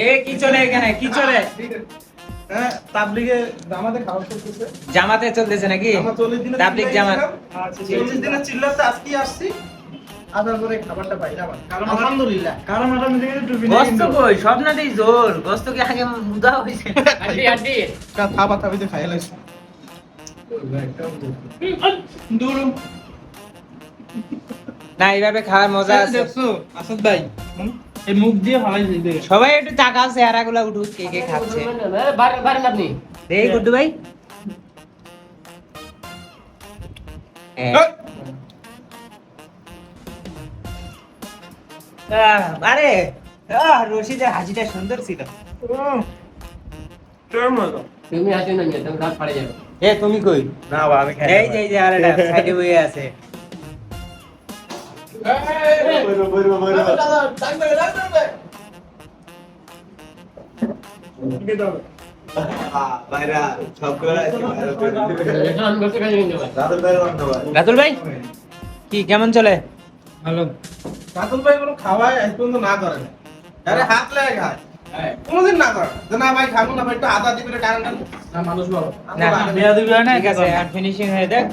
এ কি? চলে এখানে কি চলে হ্যাঁ তাবলিগে জামাতে খাওয়া করতেছে জামাতে চলতেছে নাকি? তাবলিগ জামাত। আচ্ছা, চল্লিশ দিনের চিল্লাতে আজকে আসছি। আসার পরে খাবারটা পাই না আলহামদুলিল্লাহ। কারও মাথা নিচে গেছে টুপি গোস্ত। কই সব না দেই জোর। গোস্ত কি আগে মুদা হইছে আড্ডি আড্ডি থাবা থাবিতে খাই লাগছে দূর। না এইভাবে খাওয়ার মজা আছে। দেখছ, আসাদ ভাই এই মুখ দিয়ে এই সবাই একটু তাকাও চেহারাগুলো উঠুক কে কে খাচ্ছে। বারে বারে আপনি গুড্ডু ভাই। আরে রশিদের হাসিটা সুন্দর ছিল। তুমি আসো না মিয়া তুমি দাঁত ফাড়ে যাবে। এ তুমি কই? না বাবা আমি খাই এই যে এই যে আরেকটা সাইডে আছে। ভাই কি কেমন চলে? ভালো রাতুল ভাই কোনো খাওয়ায় আজ পর্যন্ত না করে না আরে হাত লাগে হাত কোনোদিন না করে। না। যে না ভাই খাব না ভাই একটু আদা দিবি রে টান টান না মানুষ বলো না বিয়া দিবি না ঠিক আছে। আর ফিনিশিং হয়ে দেখ